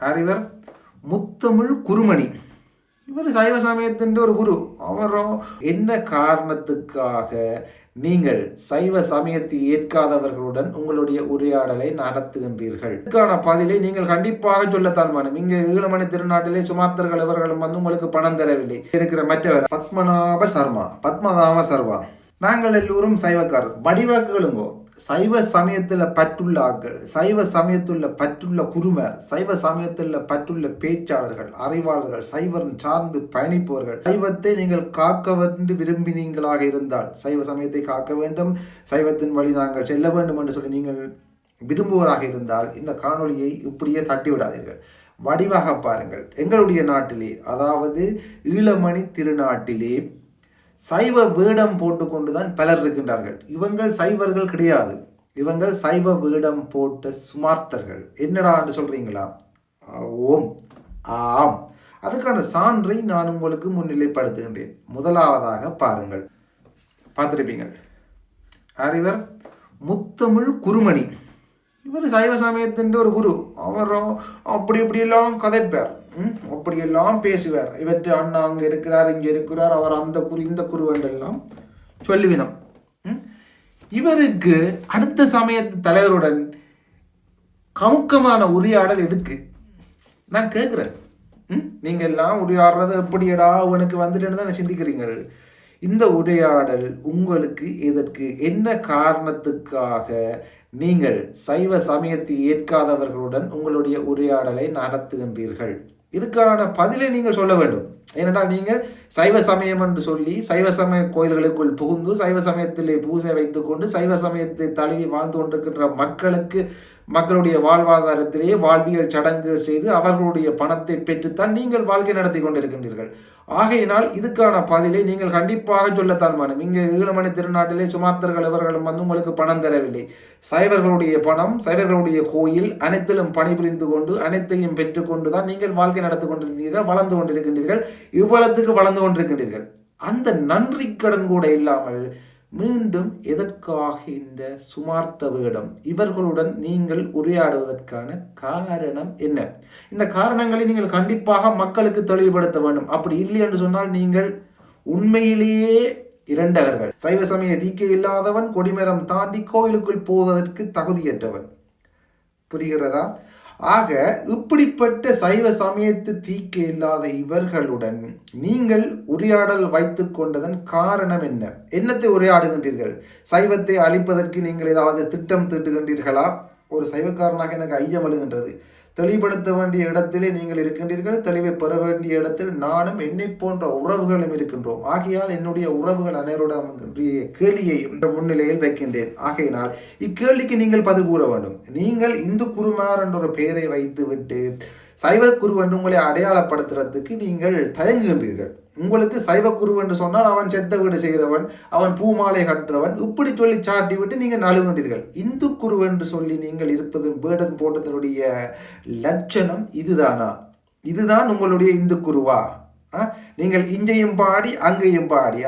அறிவர் முத்தமிழ் குருமணி. இவர் சைவ சமயத்தின் ஒரு குரு. அவரோ என்ன காரணத்துக்காக நீங்கள் சைவ சமயத்தை ஏற்காதவர்களுடன் உங்களுடைய உரையாடலை நடத்துகின்றீர்கள்? இதுக்கான பதிலை நீங்கள் கண்டிப்பாக சொல்லத்தான் வேணும். இங்கே ஈழமணி திருநாட்டிலே சுமார்த்தர்கள் இவர்களும் வந்து உங்களுக்கு பணம் தரவில்லை. இருக்கிற மற்றவர் பத்மநாப சர்மா. பத்மநாப சர்மா. நாங்கள் எல்லோரும் சைவக்காரர். வடிவாக்குகளுங்கோ. சைவ சமயத்தில் பற்றுள்ள ஆக்கள் சைவ சமயத்துள்ள பற்றுள்ள குருமர் சைவ சமயத்தில் பற்றுள்ள பேச்சாளர்கள் அறிவாளர்கள் சைவம் சார்ந்து பயணிப்பவர்கள். சைவத்தை நீங்கள் காக்க வேண்டும் விரும்பினீங்களாக இருந்தால் சைவ சமயத்தை காக்க வேண்டும் சைவத்தின் வழி நாங்கள் செல்ல வேண்டும் என்று சொல்லி நீங்கள் விரும்புவராக இருந்தால் இந்த காணொளியை இப்படியே தட்டி விடாதீர்கள் வடிவாக பாருங்கள். எங்களுடைய நாட்டிலே அதாவது ஈழமணி திருநாட்டிலே சைவ வேடம் போட்டுக்கொண்டு தான் பலர் இருக்கின்றார்கள். இவங்கள் சைவர்கள் கிடையாது. இவங்கள் சைவ வேடம் போட்ட சுமார்த்தர்கள். என்னடா என்று சொல்றீங்களா? ஓம் ஆம். அதுக்கான சான்றை நான் உங்களுக்கு முன்னிலைப்படுத்துகின்றேன். முதலாவதாக பாருங்கள். பார்த்துருப்பீங்கள் அறிவர் முத்தமிழ் குருமணி. இவர் சைவ சமயத்தின் ஒரு குரு. அவரோ அப்படி இப்படியெல்லாம் கதைப்பார். அப்படியெல்லாம் பேசுவார். இவற்றை அண்ணா அங்கே இருக்கிறார் இங்கே இருக்கிறார் அவர் அந்த குரு இந்த குரு சொல்லுவினம் ம். இவருக்கு அடுத்த சமயத்து தலைவருடன் கமுக்கமான உரையாடல் எதுக்கு? நான் கேட்குறேன் ம் நீங்கள் எல்லாம் உரையாடுறது எப்படியடா உனக்கு வந்துட்டு தான் சிந்திக்கிறீங்கள் இந்த உரையாடல் உங்களுக்கு எதற்கு? என்ன காரணத்துக்காக நீங்கள் சைவ சமயத்தை ஏற்காதவர்களுடன் உங்களுடைய உரையாடலை நடத்துகின்றீர்கள்? இதுக்கான பதிலை நீங்கள் சொல்ல வேண்டும். ஏனென்றால் நீங்கள் சைவ சமயம் என்று சொல்லி சைவ சமய கோயில்களுக்குள் புகுந்து சைவ சமயத்திலே பூஜை வைத்துக்கொண்டு சைவ சமயத்தை தழுவி வாழ்ந்து கொண்டிருக்கின்ற மக்களுக்கு மக்களுடைய வாழ்வாதாரத்திலேயே வாழ்வியல் சடங்குகள் செய்து அவர்களுடைய பணத்தை பெற்றுத்தான் நீங்கள் வாழ்க்கை நடத்தி கொண்டிருக்கின்றீர்கள். ஆகையினால் இதுக்கான பதிலை நீங்கள் கண்டிப்பாக சொல்லத்தான் வேணும் இங்கே ஈழமணி திருநாட்டிலே சுமார்த்தர்கள் இவர்களும் வந்து உங்களுக்கு பணம் தரவில்லை. சைவர்களுடைய பணம் சைவர்களுடைய கோயில் அனைத்திலும் பணிபுரிந்து கொண்டு அனைத்தையும் பெற்றுக்கொண்டு தான் நீங்கள் வாழ்க்கை நடத்தி கொண்டிருக்கிறீர்கள் வளர்ந்து கொண்டிருக்கின்றீர்கள் இவ்வளத்துக்கு வளர்ந்து கொண்டிருக்கின்றீர்கள். அந்த நன்றி கடன் கூட இல்லாமல் மீண்டும் எதற்காக இந்த சுமார்த்த வேடம் இவர்களுடன் நீங்கள் உரையாடுவதற்கான காரணம் என்ன? இந்த காரணங்களை நீங்கள் கண்டிப்பாக மக்களுக்கு தெளிவுபடுத்த வேண்டும். அப்படி இல்லை என்று சொன்னால் நீங்கள் உண்மையிலேயே இரண்டகர்கள். சைவ சமய தீக்கை இல்லாதவன் கொடிமரம் தாண்டி கோயிலுக்குள் போவதற்கு தகுதியற்றவன். புரிகிறதா? ஆக இப்படிப்பட்ட சைவ சமயத்து தீக்கு இல்லாத இவர்களுடன் நீங்கள் உரையாடல் வைத்து கொண்டதன் காரணம் என்ன? என்னத்தை உரையாடுகின்றீர்கள்? சைவத்தை அழிப்பதற்கு நீங்கள் ஏதாவது திட்டம் தீட்டுகின்றீர்களா? ஒரு சைவக்காரனாக எனக்கு ஐயம் எழுகின்றது தெளிவுபடுத்த வேண்டிய இடத்திலே நீங்கள் இருக்கின்றீர்கள். தெளிவை பெற வேண்டிய இடத்தில் நானும் என்னை போன்ற உறவுகளும் இருக்கின்றோம். ஆகையால் என்னுடைய உறவுகள் அனைவருடன் கேள்வியை இந்த முன்னிலையில் வைக்கின்றேன். ஆகையினால் இக்கேள்விக்கு நீங்கள் பதில் கூற வேண்டும். நீங்கள் இந்து குருமார் என்ற ஒரு பெயரை வைத்துவிட்டு சைவ குரு என்று உங்களை அடையாளப்படுத்துறதுக்கு நீங்கள் தயங்குகின்றீர்கள். உங்களுக்கு சைவ குரு என்று சொன்னால் அவன் செத்த வீடு செய்கிறவன் அவன் பூமாலை கட்டுறவன் இப்படி சொல்லி சாட்டி விட்டு நீங்கள் நழுவுகின்றீர்கள் இந்து குரு என்று சொல்லி நீங்கள் இருப்பது வேடம் போட்டதனுடைய லட்சணம் இதுதானா? இதுதான் உங்களுடைய இந்து குருவா? ஆ? நீங்கள் இஞ்சையும் பாடி அங்கேயும் பாடி.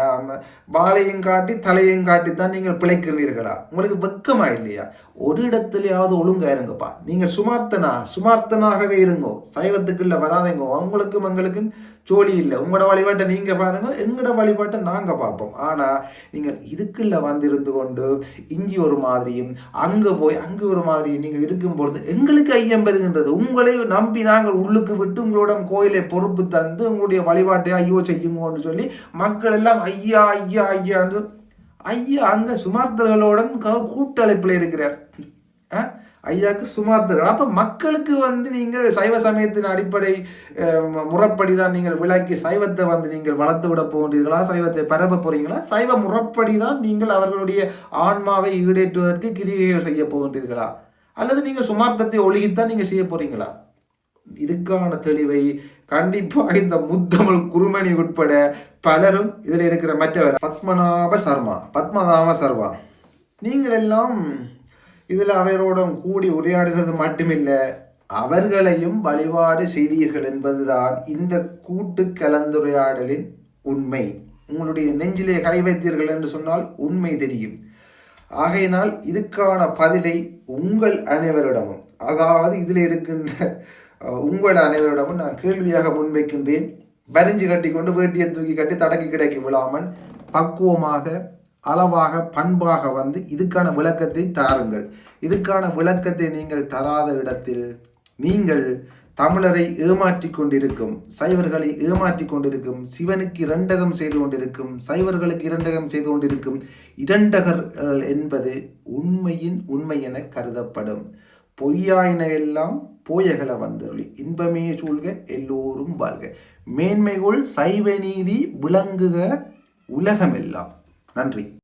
வாழையும் காட்டி தலையையும் காட்டித்தான் நீங்கள் பிழைக்கிறீர்களா? உங்களுக்கு வெக்கமா இல்லையா? ஒரு இடத்துலயாவது ஒழுங்கா இருங்கப்பா. நீங்கள் சுமார்த்தனா சுமார்த்தனாகவே இருங்கோ. சைவத்துக்குள்ள வராதீங்க. உங்களுக்கும் எங்களுக்கும் ஜோலி இல்லை. உங்களோட வழிபாட்டை நீங்கள் பாருங்கள் எங்களோட வழிபாட்டை நாங்கள் பார்ப்போம். ஆனால் நீங்கள் இதுக்குள்ள வந்திருந்து கொண்டு இங்கே ஒரு மாதிரியும் அங்கே போய் அங்கே ஒரு மாதிரியும் நீங்கள் இருக்கும் பொழுது எங்களுக்கு ஐயம் பெறுகின்றது. உங்களை நம்பி நாங்கள் உள்ளுக்கு விட்டு உங்களோட கோயிலை பொறுப்பு தந்து உங்களுடைய வழிபாட்டை ஐயோ செய்யுங்கன்னு சொல்லி மக்கள் எல்லாம் ஐயா ஐயா ஐயான்னு ஐயா அங்கே சுமார்த்தர்களுடன் கூட்டழைப்பில் இருக்கிறார். இருக்கிறார் ஐயாக்கு சுமார்த்தர்கள் அப்போ மக்களுக்கு வந்து நீங்கள் சைவ சமயத்தின் அடிப்படை முறைப்படி தான் நீங்கள் விளக்கி சைவத்தை வந்து நீங்கள் வளர்த்து விட போகின்றீர்களா? சைவத்தை பரப்ப போகிறீங்களா சைவ முறைப்படி தான் நீங்கள் அவர்களுடைய ஆன்மாவை ஈடேற்றுவதற்கு கிரிகைகள் செய்ய போகின்றீர்களா? அல்லது நீங்கள் சுமார்த்தத்தை ஒழுகித்தான் நீங்கள் செய்ய போகிறீங்களா இதுக்கான தெளிவை கண்டிப்பாக இந்த முத்தமிழ் குருமணி உட்பட பலரும் இதில் இருக்கிற மற்றவர் பத்மநாப சர்மா. பத்மநாப சர்மா. நீங்கள் எல்லாம் இதில் அவரோட கூடி உரையாடுகிறது மட்டுமில்லை அவர்களையும் வழிபாடு செய்தீர்கள் என்பதுதான் இந்த கூட்டு கலந்துரையாடலின் உண்மை. உங்களுடைய நெஞ்சிலே கை வைத்தீர்கள் என்று சொன்னால் உண்மை தெரியும். ஆகையினால் இதுக்கான பதிலை உங்கள் அனைவரிடமும் அதாவது இதில் இருக்கின்ற உங்கள் அனைவரிடமும் நான் கேள்வியாக முன்வைக்கின்றேன். பரிஞ்சு கட்டி கொண்டு வேட்டியை தூக்கி கட்டி தடக்கி கிடைக்க விழாமல் பக்குவமாக அளவாக பண்பாக வந்து இதுக்கான விளக்கத்தை தாருங்கள். இதுக்கான விளக்கத்தை நீங்கள் தராத இடத்தில் நீங்கள் தமிழரை ஏமாற்றி கொண்டிருக்கும் சைவர்களை ஏமாற்றி கொண்டிருக்கும் சிவனுக்கு இரண்டகம் செய்து கொண்டிருக்கும் சைவர்களுக்கு இரண்டகம் செய்து கொண்டிருக்கும் இரண்டகர்கள் என்பது உண்மையின் உண்மை என கருதப்படும். பொய்யாயின எல்லாம் போயகல வந்தருளி. இன்பமே சூழ்க எல்லோரும் வாழ்க. மேன்மைகுள் சைவ நீதி விளங்குக உலகமெல்லாம். நன்றி.